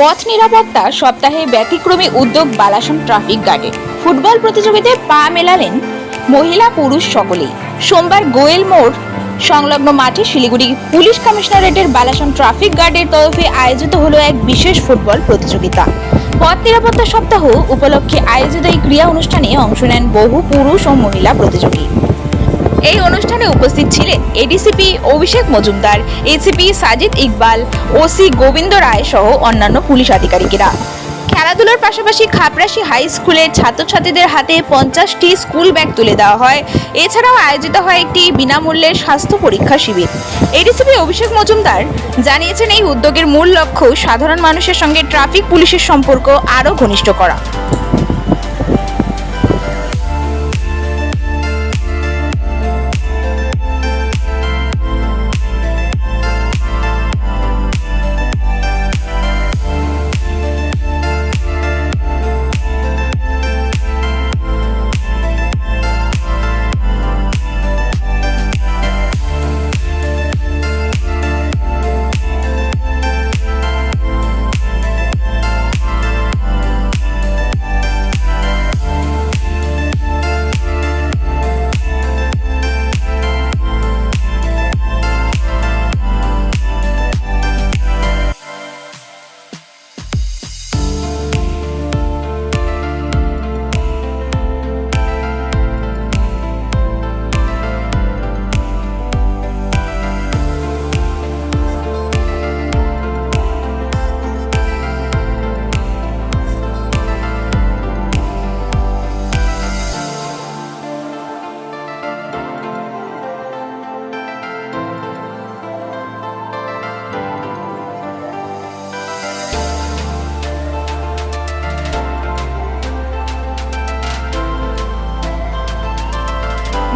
পথ নিরাপত্তা সপ্তাহে ব্যতিক্রমী উদ্যোগ বালাসন ট্রাফিক গার্ডের ফুটবল প্রতিযোগিতায় পা মেলালেন মহিলা পুরুষ সকলেই। সোমবার গোয়েল মোড় সংলগ্ন মাঠে শিলিগুড়ি পুলিশ কমিশনারেটের বালাসন ট্রাফিক গার্ডের তরফে আয়োজিত হলো এক বিশেষ ফুটবল প্রতিযোগিতা। পথ নিরাপত্তা সপ্তাহ উপলক্ষে আয়োজিত এই ক্রীড়া অনুষ্ঠানে অংশ নেন বহু পুরুষ ও মহিলা প্রতিযোগী। এই অনুষ্ঠানে উপস্থিত ছিলেন ADCP Abhishek Majumdar, ACP Sajid Iqbal, OC Gobinda Roy সহ অন্যান্য পুলিশ আধিকারিকেরা। খেলাধুলার পাশাপাশি খাপরাশি হাই স্কুলের ছাত্রছাত্রীদের হাতে পঞ্চাশটি স্কুল ব্যাগ তুলে দেওয়া হয়। এছাড়াও আয়োজিত হয় একটি বিনামূল্যের স্বাস্থ্য পরীক্ষা শিবির। এডিসিপি অভিষেক মজুমদার জানিয়েছেন এই উদ্যোগের মূল লক্ষ্য সাধারণ মানুষের সঙ্গে ট্রাফিক পুলিশের সম্পর্ক আরও ঘনিষ্ঠ করা।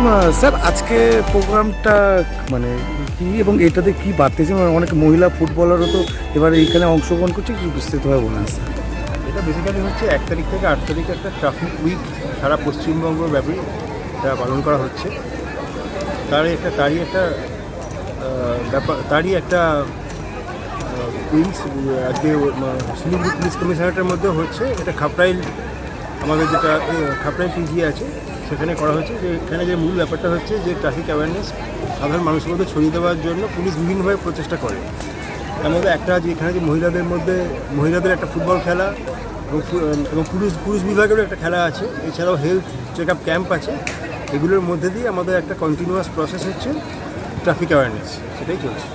স্যার, আজকে প্রোগ্রামটা মানে কি এবং এটাতে কি বাড়তেছে মানে অনেক মহিলা ফুটবলারও তো এবার এইখানে অংশগ্রহণ করছে, কি বিস্তৃতভাবে বলুন স্যার? এটা বেসিক্যালি হচ্ছে এক তারিখ থেকে আট তারিখ একটা ট্রাফিক উইক সারা পশ্চিমবঙ্গ ব্যাপী এটা পালন করা হচ্ছে। তারই একটা তারই একটা ব্যাপার তারই একটা পুলিশ আজকে শিলিগুড়ি পুলিশ কমিশনারেটের মধ্যে হচ্ছে। এটা খাপড়াইল, আমাদের যেটা খাপড়াইল পিজি আছে। সেখানে করা হচ্ছে যে এখানে যে মূল ব্যাপারটা হচ্ছে যে ট্রাফিক অ্যাওয়ারনেস সাধারণ মানুষের মধ্যে ছড়িয়ে দেওয়ার জন্য পুলিশ বিভিন্নভাবে প্রচেষ্টা করে। তার মধ্যে একটা যে এখানে যে মহিলাদের মধ্যে, মহিলাদের একটা ফুটবল খেলা এবং পুরুষ পুরুষ বিভাগেরও একটা খেলা আছে। এছাড়াও হেলথ চেক আপ ক্যাম্প আছে। এগুলোর মধ্যে দিয়ে আমাদের একটা কন্টিনিউয়াস প্রসেস হচ্ছে ট্রাফিক অ্যাওয়ারনেস সেটাই চলছে।